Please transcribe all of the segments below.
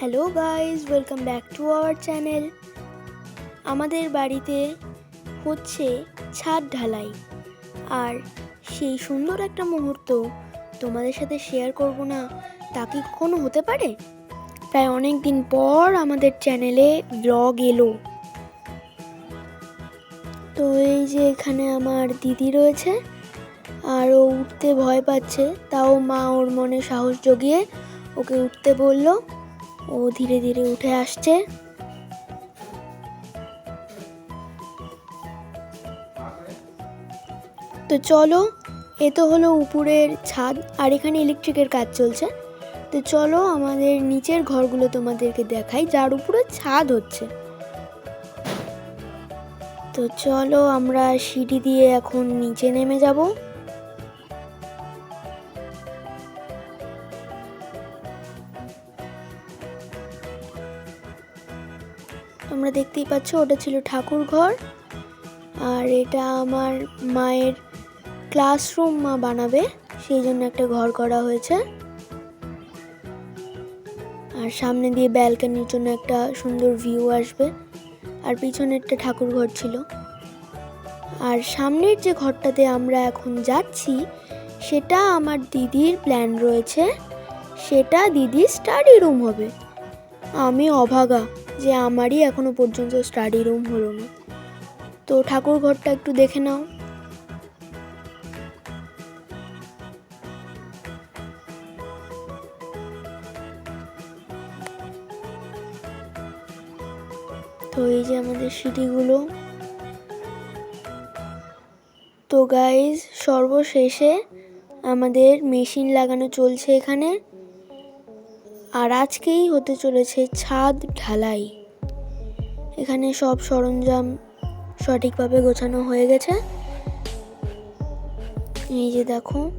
Hello guys welcome back to our channel আমাদের বাড়িতে হচ্ছে ছাদ ঢালাই। আর সেই সুন্দর একটা মুহূর্ত তোমাদের সাথে শেয়ার করব না, তা কি কখনো হতে পারে? প্রায় অনেক দিন পর আমাদের চ্যানেলে ব্লগ এলো। তো এই যে এখানে আমার দিদি রয়েছে, আর ও উঠতে ভয় পাচ্ছে, তাও মা ওর মনে সাহস জগিয়ে ওকে উঠতে বলল। ও ধীরে ধীরে উঠে আসছে। তো চলো, এ তো হলো উপরের ছাদ, আর এখানে ইলেকট্রিকের কাজ চলছে। তো চলো আমাদের নিচের ঘরগুলো তোমাদেরকে দেখাই, যার উপরে ছাদ হচ্ছে। তো চলো আমরা সিঁড়ি দিয়ে এখন নিচে নেমে যাব। তোমরা দেখতেই পাচ্ছ ওটা ছিল ঠাকুর ঘর আর এটা আমার মায়ের ক্লাসরুম মা বানাবে, সেই জন্য একটা ঘর করা হয়েছে। আর সামনে দিয়ে ব্যালকানির জন্য একটা সুন্দর ভিউ আসবে। আর পিছনে একটা ঠাকুর ঘর ছিল। আর সামনের যে ঘরটাতে আমরা এখন যাচ্ছি, সেটা আমার দিদির প্ল্যান রয়েছে। সেটা দিদির স্টাডি রুম হবে। আমি অভাগা। যে আমারই এখনও পর্যন্ত স্টাডি রুম হলো না। তো ঠাকুর ঘরটা একটু দেখে নাও। তো এই যে আমাদের সিঁড়িগুলো। তো গাইজ সর্বশেষে আমাদের মেশিন লাগানো চলছে এখানে। আর আজকেই হতে চলেছে ছাদ ঢালাই। এখানে সব সরঞ্জাম সঠিকভাবে গোছানো হয়ে গেছে। এই যে দেখো,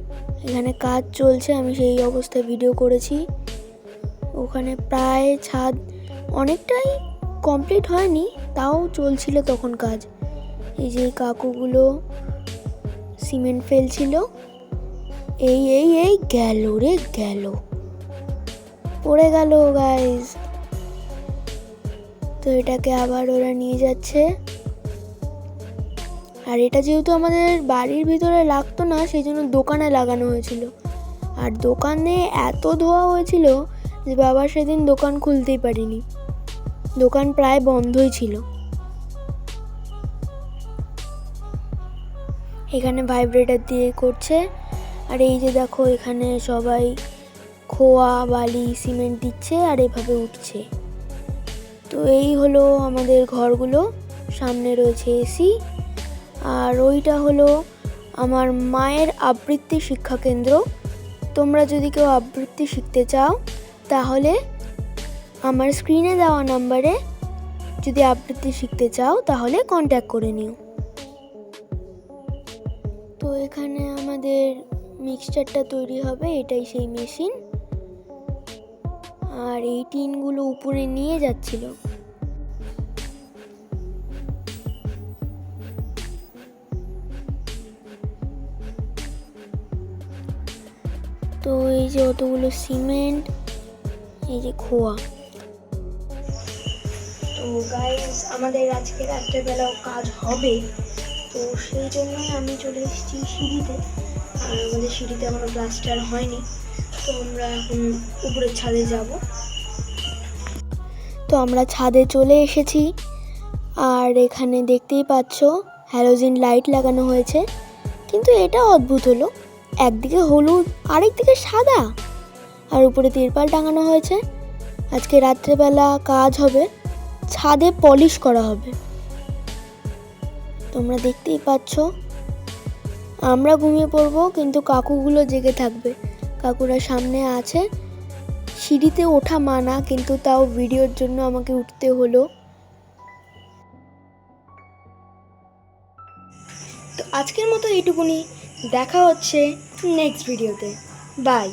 এখানে কাজ চলছে, আমি সেই অবস্থায় ভিডিও করেছি। ওখানে প্রায় ছাদ অনেকটাই কমপ্লিট হয়নি, তাও চলছিল তখন কাজ। এই যে কাকুগুলো সিমেন্ট ফেলছিল। এই এই এই গেল রে, গেল। পড়ে গেল গাইজ তো এটাকে আবার ওরা নিয়ে যাচ্ছে। আর এটা যেহেতু আমাদের বাড়ির ভিতরে লাগতো না, সেই জন্য দোকানে লাগানো হয়েছিল। আর দোকানে এত ধোয়া হয়েছিল যে বাবা সেদিন দোকান খুলতেই পারিনি। দোকান প্রায় বন্ধই ছিল। এখানে ভাইব্রেটার দিয়ে করছে। আর এই যে দেখো, এখানে সবাই খোয়া, বালি, সিমেন্ট দিচ্ছে আর এভাবে উঠছে। তো এই হলো আমাদের ঘরগুলো। সামনে রয়েছে এসি আর ওইটা হলো আমার মায়ের আবৃত্তি শিক্ষা কেন্দ্র। তোমরা যদি কেউ আবৃত্তি শিখতে চাও, তাহলে আমার স্ক্রিনে দেওয়া নাম্বারে যদি আবৃত্তি শিখতে চাও, তাহলে কন্ট্যাক্ট করে নিও। তো এখানে আমাদের মিক্সচারটা তৈরি হবে, এটাই সেই মেশিন আর এই টিনগুলো উপরে নিয়ে যাচ্ছিল। তো এই যে অতগুলো সিমেন্ট, এই যে খোয়া। তো গাইস আমাদের আজকে রাত্রেবেলাও কাজ হবে। তো সেই জন্যই আমি চলে এসেছি সিঁড়িতে। আর আমাদের সিঁড়িতে এখনও প্লাস্টার হয়নি। তো আমরা এখন উপরের ছাদে যাব। তো আমরা ছাদে চলে এসেছি। আর এখানে দেখতেই পাচ্ছ, হ্যালোজিন লাইট লাগানো হয়েছে। কিন্তু এটা অদ্ভুত হলো। একদিকে হলুদ, আরেকদিকে সাদা। আর উপরে তিরপাল টাঙানো হয়েছে। আজকে রাত্রেবেলা কাজ হবে। ছাদে পলিশ করা হবে। তোমরা দেখতেই পাচ্ছ। আমরা ঘুমিয়ে পড়ব, কিন্তু কাকুগুলো জেগে থাকবে। কাকুরা সামনে আছে। সিঁড়িতে ওঠা মানা, কিন্তু তাও ভিডিওর জন্য আমাকে উঠতে হলো। তো আজকের মতো এইটুকুনি। দেখা হচ্ছে নেক্সট ভিডিওতে বাই